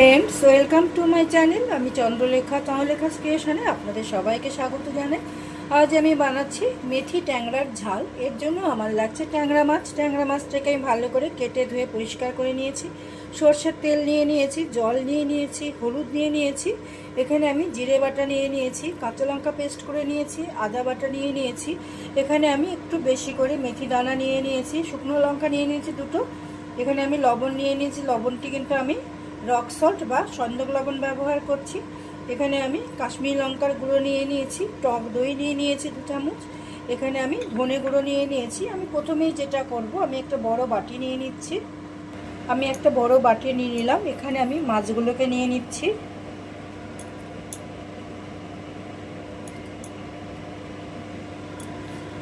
Friends welcome to my channel আমি চন্দ্রলেখা চন্দ্রলেখা ক্রিয়েশনে আপনাদের সবাইকে স্বাগত জানাই। আজ আমি বানাচ্ছি মেথি ট্যাংরার ঝাল। এর জন্য আমার লাগছে ট্যাংরা মাছ। ট্যাংরা মাছটাকে আমি ভালো করে কেটে ধুয়ে পরিষ্কার করে নিয়েছি। সর্ষের তেল নিয়ে নিয়েছি, জল নিয়ে নিয়েছি, হলুদ নিয়ে নিয়েছি। এখানে আমি জিরে বাটা নিয়ে নিয়েছি, কাঁচা লঙ্কা পেস্ট করে নিয়েছি, আদা বাটা নিয়ে নিয়েছি। এখানে আমি একটু বেশি করে মেথি দানা নিয়ে নিয়েছি, শুকনো লঙ্কা নিয়ে নিয়েছি দুটো। এখানে আমি লবণ নিয়ে নিয়েছি। লবণটি কিন্তু আমি রক সল্ট বা সন্দক লবণ ব্যবহার করছি। এখানে আমি কাশ্মীর লঙ্কার গুঁড়ো নিয়ে নিয়েছি, টক দই নিয়ে নিয়েছি দু চামচ। এখানে আমি ধনে গুঁড়ো নিয়ে নিয়েছি। আমি প্রথমেই যেটা করব, আমি একটা বড় বাটি নিয়ে নিচ্ছি। আমি একটা বড় বাটি নিয়ে নিলাম। এখানে আমি মাছগুলোকে নিয়ে নিচ্ছি।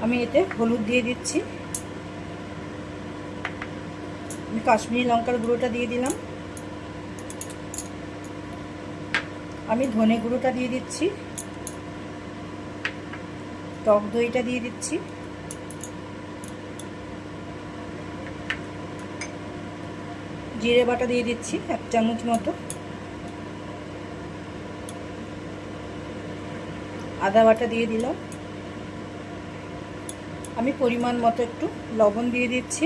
আমি এতে হলুদ দিয়ে দিচ্ছি। আমি কাশ্মীরি লঙ্কার গুঁড়োটা দিয়ে দিলাম। আমি ধনে গুঁড়োটা দিয়ে দিচ্ছি। টক দইটা দিয়ে দিচ্ছি। জিরে বাটা দিয়ে দিচ্ছি, এক চামচ মতো। আদা বাটা দিয়ে দিলাম। আমি পরিমাণ মতো একটু লবণ দিয়ে দিচ্ছি।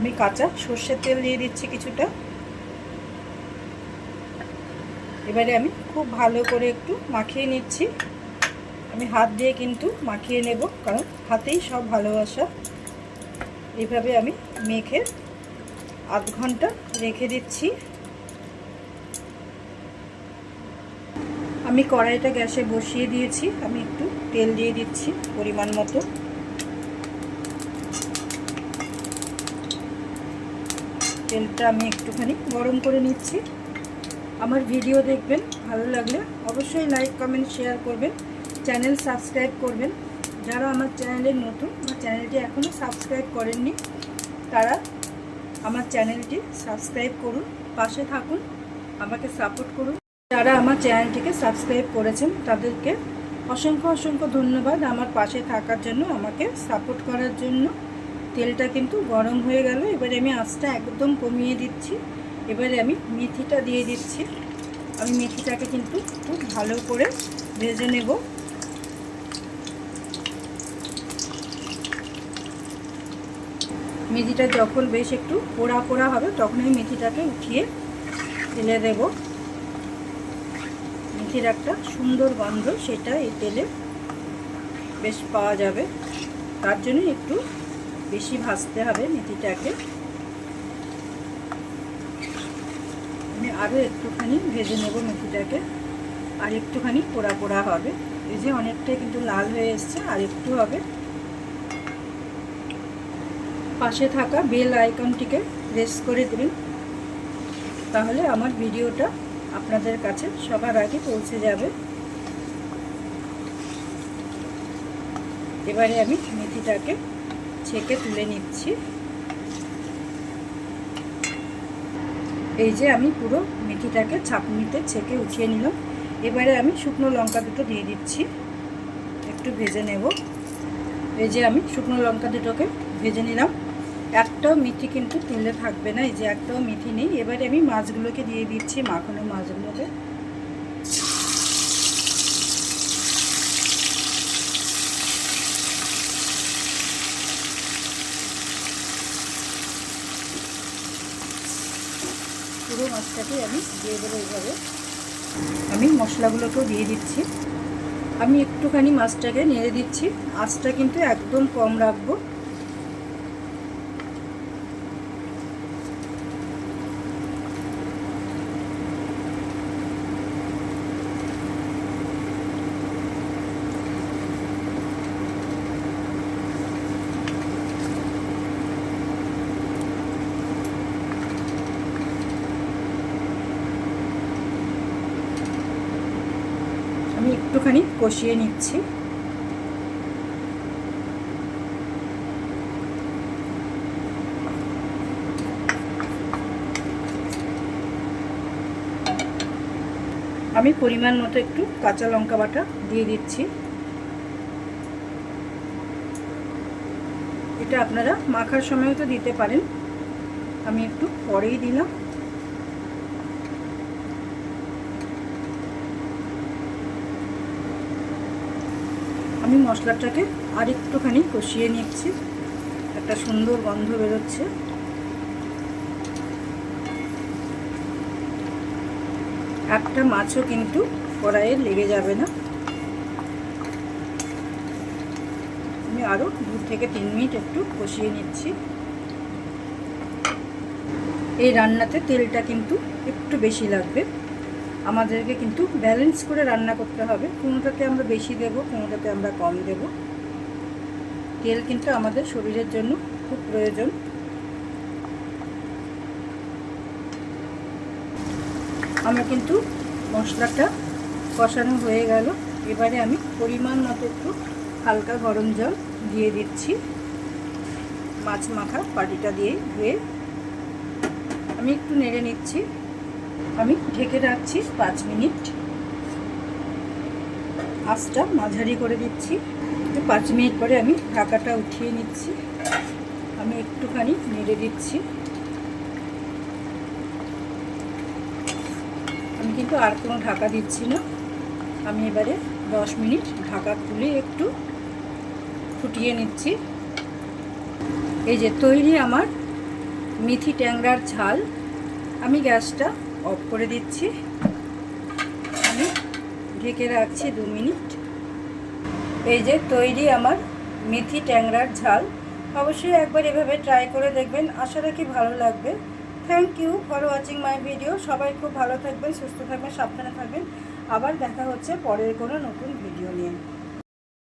আমি কাঁচা সর্ষের তেল দিয়ে দিচ্ছি কিছুটা। এবারে আমি খুব ভালো করে একটু মাখিয়ে নিচ্ছি। আমি হাত দিয়ে কিন্তু মাখিয়ে নেব, কারণ হাতেই সব ভালোবাসা। এইভাবে আমি মেখে আধ ঘণ্টা রেখে দিচ্ছি। আমি কড়াইটা গ্যাসে বসিয়ে দিয়েছি। আমি একটু তেল দিয়ে দিচ্ছি পরিমাণ মতো। তেলটা আমি একটুখানি গরম করে নিচ্ছি। আমার ভিডিও দেখবেন, ভালো লাগলে অবশ্যই লাইক কমেন্ট শেয়ার করবেন চ্যানেল সাবস্ক্রাইব করবেন। যারা আমার চ্যানেলের নতুন, আমার চ্যানেলটি এখনও সাবস্ক্রাইব করেননি, তারা আমার চ্যানেলটি সাবস্ক্রাইব করুন, পাশে থাকুন, আমাকে সাপোর্ট করুন। যারা আমার চ্যানেলটিকে সাবস্ক্রাইব করেছেন, তাদেরকে অসংখ্য অসংখ্য ধন্যবাদ আমার পাশে থাকার জন্য, আমাকে সাপোর্ট করার জন্য। তেলটা কিন্তু গরম হয়ে গেল। এবারে আমি আঁচটা একদম কমিয়ে দিচ্ছি। এবারে আমি মেথিটা দিয়ে দিচ্ছি। আমি মেথিটাকে কিন্তু খুব ভালো করে ভেজে নেব। মেথিটা যখন বেশ একটু পোড়া পোড়া হবে তখন আমি মেথিটাকে উঠিয়ে তেলে দেব। মেথির একটা সুন্দর গন্ধ, সেটা এই তেলে বেশ পাওয়া যাবে। তার জন্য একটু বেশি ভাজতে হবে মেথিটাকে আমি আরও একটুখানি ভেজে নেব মেথিটাকে আর একটুখানি পোড়া পোড়া হবে। এই যে অনেকটাই কিন্তু লাল হয়ে এসছে, আর একটু হবে। পাশে থাকা বেল আইকনটিকে প্রেস করে দেবেন তাহলে আমার ভিডিওটা আপনাদের কাছে সবার আগে পৌঁছে যাবে। এবারে আমি মেথিটাকে ছেঁকে তুলে নিচ্ছি। এই যে আমি পুরো মেথিটাকে ছাপনিতে ছেঁকে উঠিয়ে নিলাম। এবারে আমি শুকনো লঙ্কা দুটো দিয়ে দিচ্ছি। একটু ভেজে নেব। এই যে আমি শুকনো লঙ্কা দুটোকে ভেজে নিলাম। একটাও মেথি কিন্তু তেলে থাকবে না। এই যে একটাও মেথি নেই। এবারে আমি মাছগুলোকে দিয়ে দিচ্ছি মাখানো মাছগুলোকে। মাছটাকে আমি দিয়ে দেবো এইভাবে। আমি মশলাগুলোকেও দিয়ে দিচ্ছি। আমি একটুখানি মাছটাকে নেড়ে দিচ্ছি। আঁচটা কিন্তু একদম কম রাখব আমি একটুখানি কষিয়ে নিচ্ছি। আমি পরিমাণ মতো একটু কাঁচা লঙ্কা বাটা দিয়ে দিচ্ছি। এটা আপনারা মাখার সময়ও তো দিতে পারেন। আমি একটু পরেই দিলাম। আমি মশলাটাকে আরেকটুখানি কষিয়ে নিচ্ছি। একটা সুন্দর গন্ধ বেরোচ্ছে। একটা মাছও কিন্তু কড়াইয়ে লেগে যাবে না। আমি আরও দু থেকে তিন মিনিট একটু কষিয়ে নিচ্ছি। এই রান্নাতে তেলটা কিন্তু একটু বেশি লাগবে। আমাদেরকে কিন্তু ব্যালেন্স করে রান্না করতে হবে। কোনোটাতে আমরা বেশি দেব কোনোটাতে আমরা কম দেব। তেল কিন্তু আমাদের শরীরের জন্য খুব প্রয়োজন। আমার কিন্তু মশলাটা কষানো হয়ে গেল। এবারে আমি পরিমাণ মতো একটু হালকা গরম জল দিয়ে দিচ্ছি। মাছ মাখা পাটিটা দিয়ে ধুয়ে আমি একটু নেড়ে নিচ্ছি। আমি ঢেকে রাখছি পাঁচ মিনিট। আঁচটা মাঝারি করে দিচ্ছি। পাঁচ মিনিট পরে আমি ঢাকাটা উঠিয়ে নিচ্ছি। আমি একটুখানি নেড়ে দিচ্ছি। আমি কিন্তু আর কোনো ঢাকা দিচ্ছি না। আমি এবারে দশ মিনিট ঢাকা তুলে একটু ফুটিয়ে নিচ্ছি। এই যে তৈরি আমার মেথি ট্যাংরার ঝাল। আমি গ্যাসটা অফ করে দিচ্ছি। আমি ঢেকে রাখছি দু মিনিট। এই যে তৈরি আমার মেথি ট্যাংরার ঝাল। অবশ্যই একবার এভাবে ট্রাই করে দেখবেন। আশা রাখি ভালো লাগবে। Thank you for watching my video সবাই খুব ভালো থাকবেন, সুস্থ থাকবেন, সাবধানে থাকবেন। আবার দেখা হচ্ছে পরের কোনো নতুন ভিডিও নিয়ে।